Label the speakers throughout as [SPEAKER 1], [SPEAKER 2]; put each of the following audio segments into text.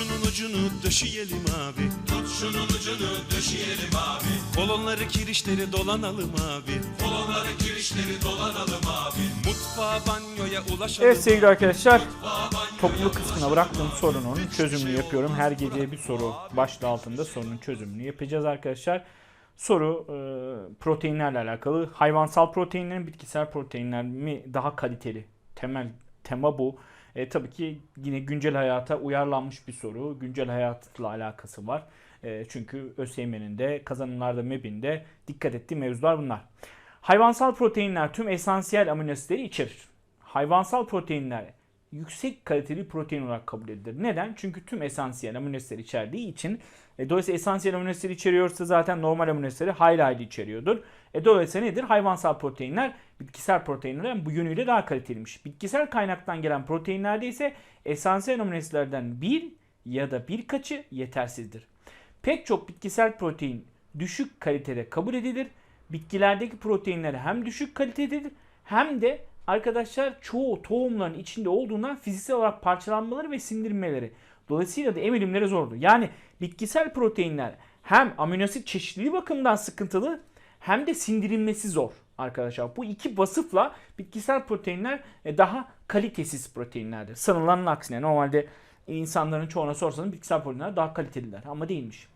[SPEAKER 1] şunun ucunu döşeyelim abi. Tut şunun ucunu döşeyelim abi. Kolonları kirişleri dolanalım abi. Kolonları kirişleri dolanalım abi. Mutfağa banyoya ulaşalım.
[SPEAKER 2] Evet sevgili arkadaşlar topluluk kısmına bıraktığım sorunun çözümünü yapıyorum. Her gece bir soru başlığı altında sorunun çözümünü yapacağız arkadaşlar. Soru e, proteinlerle alakalı. Hayvansal proteinlerin bitkisel proteinler mi daha kaliteli? Temel tema bu. E, tabii ki yine güncel hayata uyarlanmış bir soru. Güncel hayatla alakası var. E, çünkü ÖSYM'nin de kazanımlarda MEB'inde dikkat ettiği mevzular bunlar. Hayvansal proteinler tüm esansiyel amino asitleri içerir. Hayvansal proteinler yüksek kaliteli protein olarak kabul edilir. Neden? Çünkü tüm esansiyel amino asitleri içerdiği için e, dolayısıyla esansiyel amino asitleri içeriyorsa zaten normal amino asitleri hayli hayli içeriyordur. E, dolayısıyla nedir? Hayvansal proteinler bitkisel proteinlerden bu yönüyle daha kaliteliymiş. Bitkisel kaynaktan gelen proteinlerde ise esansiyel amino asitlerden bir ya da birkaçı yetersizdir. Pek çok bitkisel protein düşük kalitede kabul edilir. Bitkilerdeki proteinler hem düşük kalitededir hem de arkadaşlar çoğu tohumların içinde olduğundan fiziksel olarak parçalanmaları ve sindirmeleri. Dolayısıyla da emilimleri zordur. Yani bitkisel proteinler hem aminoasit çeşitliliği bakımından sıkıntılı hem de sindirilmesi zor arkadaşlar. Bu iki vasıfla bitkisel proteinler e, daha kalitesiz proteinlerdir. Sanılanın aksine normalde insanların çoğuna sorsanız bitkisel proteinler daha kaliteliler ama değilmiş.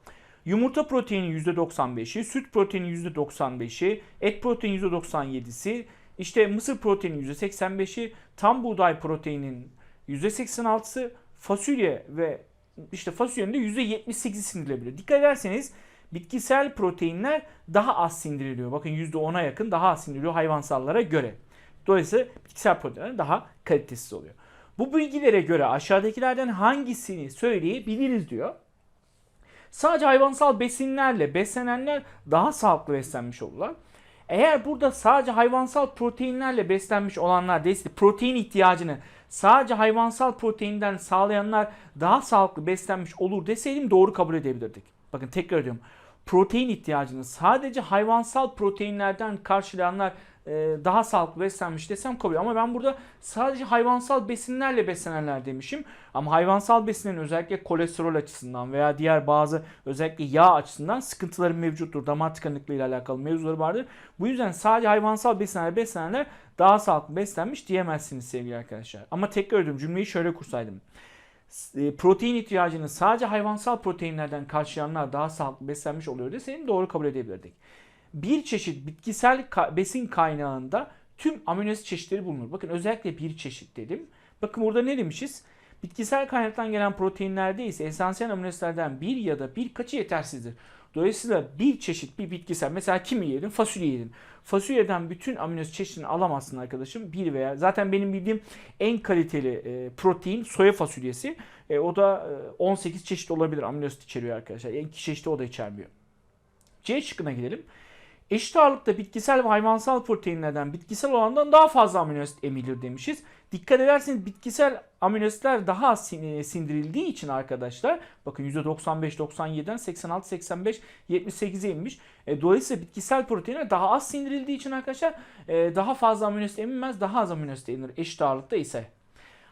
[SPEAKER 2] Yumurta proteini %95'i, süt proteini %95'i, et proteini %97'si, işte mısır proteini %85'i, tam buğday proteinin %86'sı, fasulye ve işte fasulyenin de %78'i sindirilebilir. Dikkat ederseniz bitkisel proteinler daha az sindiriliyor. Bakın %10'a yakın daha az sindiriliyor hayvansallara göre. Dolayısıyla bitkisel proteinler daha kalitesiz oluyor. Bu bilgilere göre aşağıdakilerden hangisini söyleyebiliriz diyor. Sadece hayvansal besinlerle beslenenler daha sağlıklı beslenmiş olurlar. Eğer burada sadece hayvansal proteinlerle beslenmiş olanlar değilse protein ihtiyacını sadece hayvansal proteinden sağlayanlar daha sağlıklı beslenmiş olur deseydim doğru kabul edebilirdik. Bakın tekrar ediyorum. Protein ihtiyacını sadece hayvansal proteinlerden karşılayanlar e, daha sağlıklı beslenmiş desem kabul. Ama ben burada sadece hayvansal besinlerle beslenenler demişim. Ama hayvansal besinlerin özellikle kolesterol açısından veya diğer bazı özellikle yağ açısından sıkıntıları mevcuttur. Damar tıkanıklığı ile alakalı mevzuları vardır. Bu yüzden sadece hayvansal besinlerle beslenenler daha sağlıklı beslenmiş diyemezsiniz sevgili arkadaşlar. Ama tekrar ediyorum cümleyi şöyle kursaydım. E, Protein ihtiyacını sadece hayvansal proteinlerden karşılayanlar daha sağlıklı beslenmiş oluyor deseydim doğru kabul edebilirdik bir çeşit bitkisel besin kaynağında tüm amino asit çeşitleri bulunur. Bakın özellikle bir çeşit dedim. Bakın burada ne demişiz? Bitkisel kaynaktan gelen proteinlerde ise esansiyel amino asitlerden bir ya da birkaçı yetersizdir. Dolayısıyla bir çeşit bir bitkisel mesela kimi yedin? Fasulye yedin. Fasulyeden bütün amino çeşidini alamazsın arkadaşım. Bir veya zaten benim bildiğim en kaliteli e, protein soya fasulyesi. E, o da e, 18 çeşit olabilir amino içeriyor arkadaşlar. En iki çeşidi o da içermiyor. C şıkkına gidelim. Eşit ağırlıkta bitkisel ve hayvansal proteinlerden bitkisel olandan daha fazla amino asit emilir demişiz. Dikkat ederseniz bitkisel amino asitler daha sin- sindirildiği için arkadaşlar bakın %95-97'den 86-85 78'e inmiş. E, dolayısıyla bitkisel proteinler daha az sindirildiği için arkadaşlar e, daha fazla amino asit emilmez daha az amino asit emilir eşit ağırlıkta ise.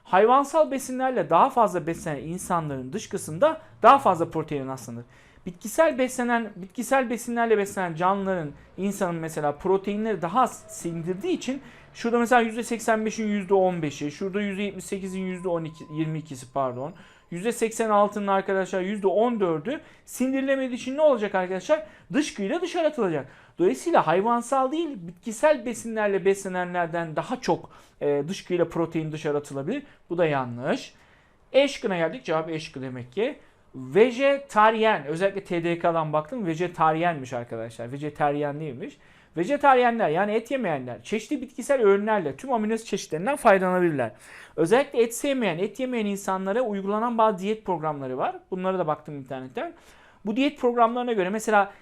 [SPEAKER 2] Hayvansal besinlerle daha fazla beslenen insanların dışkısında daha fazla protein rastlanır. Bitkisel beslenen, bitkisel besinlerle beslenen canlıların, insanın mesela proteinleri daha az sindirdiği için şurada mesela %85'in %15'i, şurada %78'in %22'si pardon. %86'nın arkadaşlar %14'ü sindirilemediği için ne olacak arkadaşlar? Dışkıyla dışarı atılacak. Dolayısıyla hayvansal değil bitkisel besinlerle beslenenlerden daha çok e, dışkıyla protein dışarı atılabilir. Bu da yanlış. E şıkkına geldik. Cevap E şıkkı demek ki. Vejetaryen. Özellikle TDK'dan baktım. Vejetaryenmiş arkadaşlar. Vejetaryen değilmiş. Vejetaryenler yani et yemeyenler çeşitli bitkisel öğünlerle tüm amino asit çeşitlerinden faydalanabilirler. Özellikle et sevmeyen, et yemeyen insanlara uygulanan bazı diyet programları var. Bunlara da baktım internetten. Bu diyet programlarına göre mesela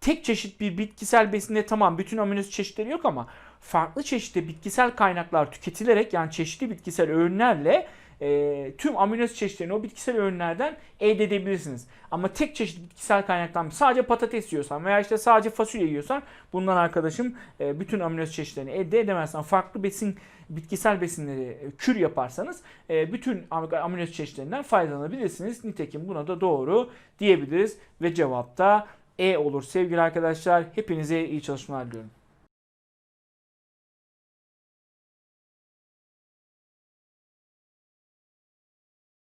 [SPEAKER 2] tek çeşit bir bitkisel besinde tamam bütün amino asit çeşitleri yok ama farklı çeşitli bitkisel kaynaklar tüketilerek yani çeşitli bitkisel öğünlerle e, tüm amino asit çeşitlerini o bitkisel öğünlerden elde edebilirsiniz. Ama tek çeşit bitkisel kaynaktan sadece patates yiyorsan veya işte sadece fasulye yiyorsan bundan arkadaşım e, bütün amino asit çeşitlerini elde edemezsen farklı besin bitkisel besinleri e, kür yaparsanız e, bütün am- amino asit çeşitlerinden faydalanabilirsiniz. Nitekim buna da doğru diyebiliriz ve cevap da E olur sevgili arkadaşlar. Hepinize iyi çalışmalar diliyorum.